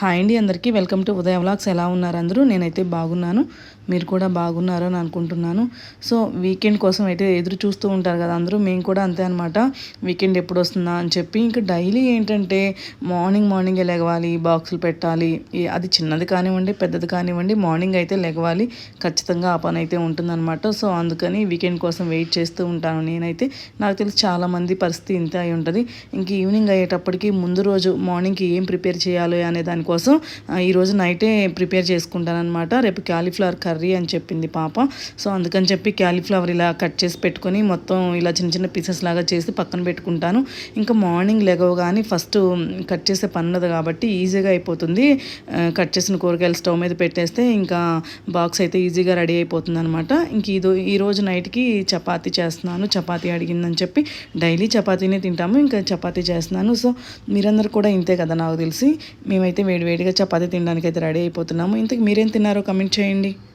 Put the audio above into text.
Hi అండి అందరికీ. Welcome to Udaya vlogs. ఎలా ఉన్నారు అందరూ? నేనైతే బాగున్నాను. మీరు కూడా బాగున్నారని అని అనుకుంటున్నాను. సో వీకెండ్ కోసం అయితే ఎదురు చూస్తూ ఉంటారు కదా అందరూ. మేము కూడా అంతే అనమాట వీకెండ్ ఎప్పుడు వస్తుందా అని చెప్పి. ఇంకా డైలీ ఏంటంటే మార్నింగ్ మార్నింగే లెగవాలి బాక్సులు పెట్టాలి. అది చిన్నది కానివ్వండి పెద్దది కానివ్వండి మార్నింగ్ అయితే లెగవాలి ఖచ్చితంగా ఆ పని అయితే ఉంటుందన్నమాట. సో అందుకని వీకెండ్ కోసం వెయిట్ చేస్తూ ఉంటాను నేనైతే. నాకు తెలిసి చాలామంది పరిస్థితి ఇంతే అయి ఉంటుంది. ఇంక ఈవినింగ్ అయ్యేటప్పటికి ముందు రోజు మార్నింగ్కి ఏం ప్రిపేర్ చేయాలి అనే దానికి కోసం ఈరోజు నైటే ప్రిపేర్ చేసుకుంటాను అనమాట రేపు క్యాలీఫ్లవర్ కర్రీ అని చెప్పింది పాప. సో అందుకని చెప్పి క్యాలీఫ్లవర్ ఇలా కట్ చేసి పెట్టుకొని మొత్తం ఇలా చిన్న చిన్న పీసెస్ లాగా చేసి పక్కన పెట్టుకుంటాను. ఇంకా మార్నింగ్ లెగవగానే ఫస్ట్ కట్ చేసే పన్నది కాబట్టి ఈజీగా అయిపోతుంది. కట్ చేసిన కూరగాయలు స్టవ్ మీద పెట్టేస్తే ఇంకా బాక్స్ అయితే ఈజీగా రెడీ అయిపోతుంది అనమాట ఇంక ఇది ఈరోజు నైట్కి చపాతీ చేస్తున్నాను. చపాతీ అడిగిందని చెప్పి డైలీ చపాతీనే తింటాము. ఇంకా చపాతీ చేస్తున్నాను. సో మీరందరూ కూడా ఇంతే కదా నాకు తెలిసి. మేమైతే వేడివేడిగా చపాతీ తినడానికి అయితే రెడీ అయిపోతున్నాము. ఇంతకు మీరేం తిన్నారో కమెంట్ చేయండి.